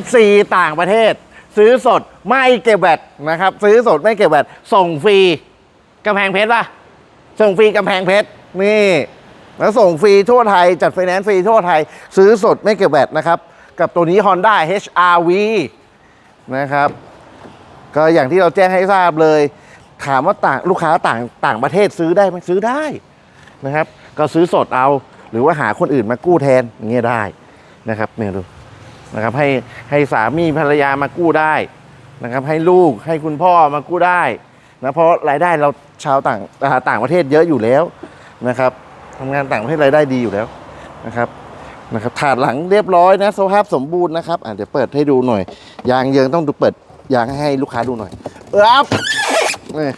FC ต่างประเทศ ซื้อสดไม่เก็บแวตนะครับ ซื้อสดไม่เก็บแวตส่งฟรีกำแพงเพชรป่ะ ส่งฟรีกำแพงเพชรนี่แล้วส่งฟรีทั่วไทย จัดไฟแนนซ์ฟรีทั่วไทย ซื้อสดไม่เก็บแวตนะครับ กับตัวนี้ Honda HRV นะครับ ก็อย่างที่เราแจ้งให้ทราบเลย ถามว่าต่างลูกค้าต่างต่างประเทศซื้อได้ไหมซื้อได้นะครับ ก็ซื้อสดเอาหรือว่าหาคนอื่นมากู้แทนอย่างเงี้ยได้นะครับเนี่ยดู นะครับให้ให้สามีภรรยามากู้ได้นะครับให้ลูกให้คุณพ่อมากู้ได้นะเพราะรายได้เราชาวต่างอ่าต่างประเทศเยอะอยู่แล้วนะครับทำงานต่างประเทศรายได้ดีอยู่แล้วนะครับนะครับถาดหลังเรียบร้อยนะสภาพสมบูรณ์นะครับอะเดี๋ยวเปิดให้ดูหน่อย ยางเยิงต้องดูเปิดยางให้ลูกค้าดูหน่อยเออนี่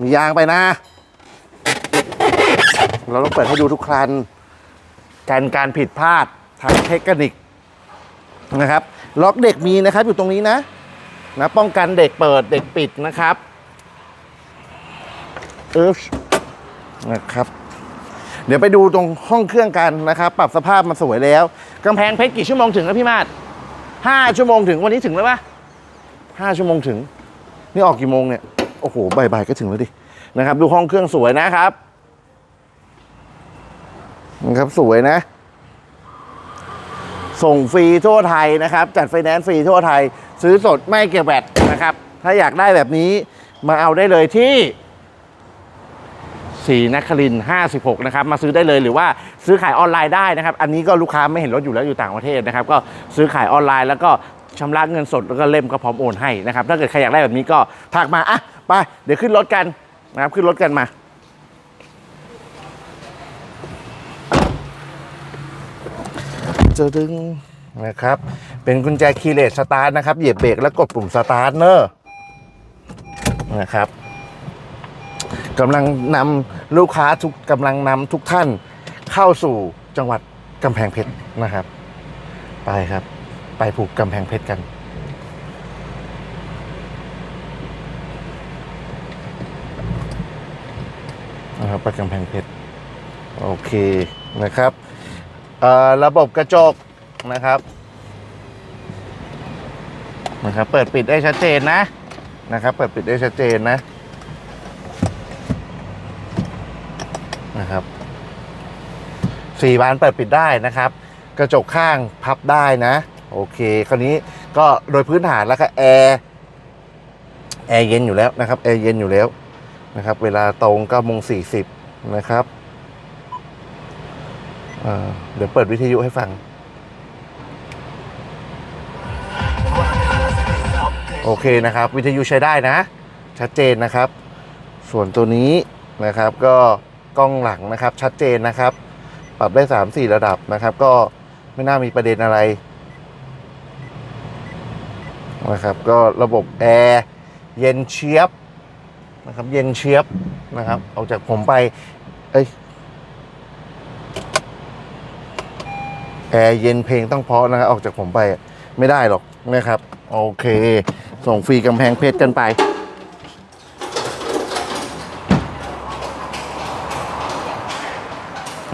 มียางไปนะ เราต้องเปิดให้ดูทุกครันการการผิดพลาดทางเทคนิค นะครับล็อกเด็กมีนะครับอยู่ตรงนี้นะนะป้องกันเด็กเปิดเด็กปิดนะครับเอฟนะครับ เดี๋ยวไปดูตรงห้องเครื่องกันนะครับ ปรับสภาพมันสวยแล้วกำแพงเพชรกี่ชั่วโมงถึงนะพี่มาดห้าชั่วโมงถึงวันนี้ถึงแล้วปะห้าชั่วโมงถึง นี่ออกกี่โมงเนี่ย โอ้โหบ่ายๆก็ถึงแล้วดินะครับ ดูห้องเครื่องสวยนะครับนะครับสวยนะ ส่งฟรีทั่วไทยนะครับ จัดไฟแนนซ์ฟรีทั่วไทย ซื้อสดไม่เก็บแบตนะครับ ถ้าอยากได้แบบนี้มาเอาได้เลยที่สีนครินทร์56 นะครับ มาซื้อได้เลยหรือว่าซื้อขายออนไลน์ได้นะครับ อันนี้ก็ลูกค้าไม่เห็นรถอยู่แล้วอยู่ต่างประเทศนะครับ ก็ซื้อขายออนไลน์แล้วก็ชำระเงินสดแล้วก็เล่มก็พร้อมโอนให้นะครับ ถ้าเกิดใครอยากได้แบบนี้ก็ทักมาอะไปเดี๋ยวขึ้นรถกันนะครับขึ้นรถกันมา จะดึงนะครับ เป็นกุญแจคีย์เลสสตาร์ทนะครับ เหยียบเบรกแล้วกดปุ่มสตาร์ทเนอร์นะครับกำลังนำลูกค้าทุกกำลังนำทุกท่านเข้าสู่จังหวัดกำแพงเพชรนะครับ ไปครับ ไปผูกกำแพงเพชรกันนะครับไปกำแพงเพชรโอเคนะครับ ระบบกระจกนะครับนะครับ เปิดปิดได้ชัดเจนนะนะครับ เปิดปิดได้ชัดเจนนะนะครับสี่บานเปิดปิดได้นะครับ กระจกข้างพับได้นะ โอเค คราวนี้ก็โดยพื้นฐานแล้วก็แอร์แอร์เย็นอยู่แล้วนะครับแอร์เย็นอยู่แล้วนะครับ เวลาตรง9โมง40 นะครับ เดี๋ยวเปิดวิทยุให้ฟัง โอเคนะครับ วิทยุใช้ได้นะ ชัดเจนนะครับ ส่วนตัวนี้นะครับก็กล้องหลังนะครับชัดเจนนะครับ ปรับได้ 3 4 ระดับนะครับ ก็ไม่น่ามีประเด็นอะไรนะครับก็ระบบแอร์เย็นเชียบนะครับเย็นเชียบนะครับออกจากผมไป เอ้ย แอร์เย็นเพลงต้องเพราะนะครับออกจากผมไปไม่ได้หรอกนะครับ โอเค ส่งฟรีกำแพงเพชรกันไป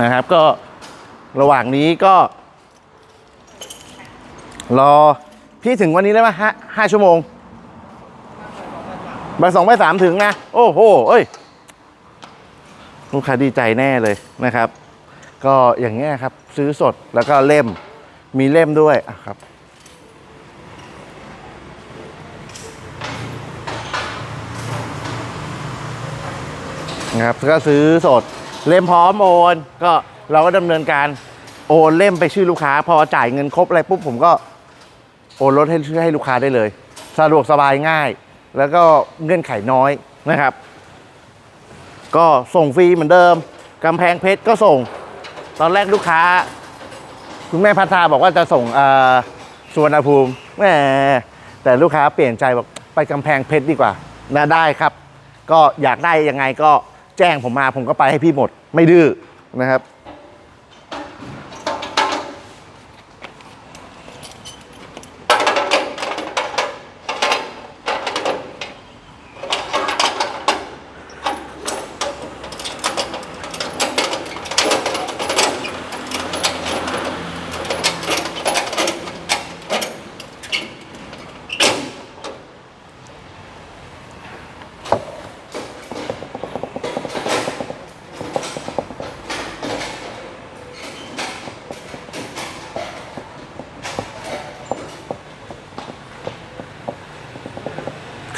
นะครับก็ระหว่างนี้ก็ รอพี่ถึงวันนี้ได้ไหมห้าห้าชั่วโมงบ่ายสองบ่ายสามถึงนะ โอ้โห เอ้ย ลูกค้าดีใจแน่เลยนะครับ ก็อย่างเงี้ยครับ ซื้อสดแล้วก็เล่มมีเล่มด้วยอะครับ นะครับก็ซื้อสดเล่มพร้อมโอนก็เราก็ดำเนินการโอนเล่มไปชื่อลูกค้า พอจ่ายเงินครบอะไรปุ๊บผมก็โอนรถให้ให้ลูกค้าได้เลย สะดวกสบายง่าย แล้วก็เงื่อนไขน้อยนะครับ ก็ส่งฟรีเหมือนเดิมกำแพงเพชรก็ส่ง ตอนแรกลูกค้า คุณแม่พัฒนาบอกว่าจะส่งเอ่อสวนภูมิแหมแต่ลูกค้าเปลี่ยนใจบอกไปกำแพงเพชรดีกว่านะได้ครับ ก็อยากได้ยังไงก็แจ้งผมมาผมก็ไปให้พี่หมด ไม่ดื้อนะครับ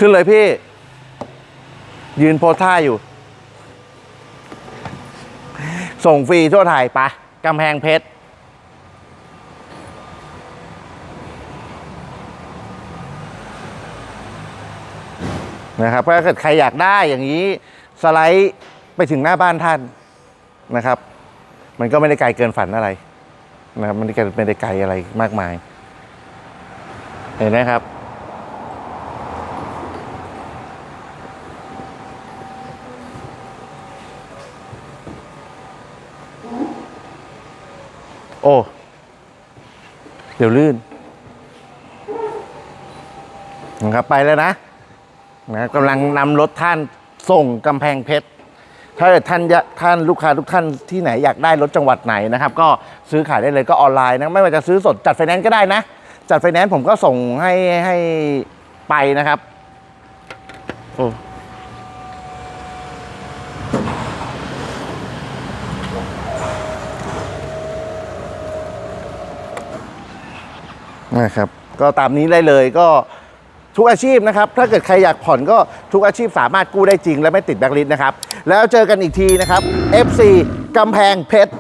ขึ้นเลยพี่ ยืนโพสท่าอยู่ ส่งฟรีทั่วไทยปะกำแพงเพชรนะครับถ้าเกิดใครอยากได้อย่างนี้สไลด์ไปถึงหน้าบ้านท่านนะครับ มันก็ไม่ได้ไกลเกินฝันอะไรนะครับมันไม่ได้ไกลไม่ได้ไกลอะไรมากมาย เห็นไหมครับ โอ้ เดี๋ยวลื่นนะครับไปแล้วนะนะกำลังนำรถท่านส่งกำแพงเพชร ถ้าท่านท่านลูกค้าทุกท่านที่ไหนอยากได้รถจังหวัดไหนนะครับ ก็ซื้อขายได้เลยก็ออนไลน์นะไม่ว่าจะซื้อสดจัดไฟแนนซ์ก็ได้นะ จัดไฟแนนซ์ผมก็ส่งให้ให้ไปนะครับ โอ้ นะครับก็ตามนี้ได้เลยก็ทุกอาชีพนะครับ ถ้าเกิดใครอยากผ่อนก็ทุกอาชีพสามารถกู้ได้จริงและไม่ติดแบล็คลิสต์นะครับ แล้วเจอกันอีกทีนะครับ FC กำแพงเพชร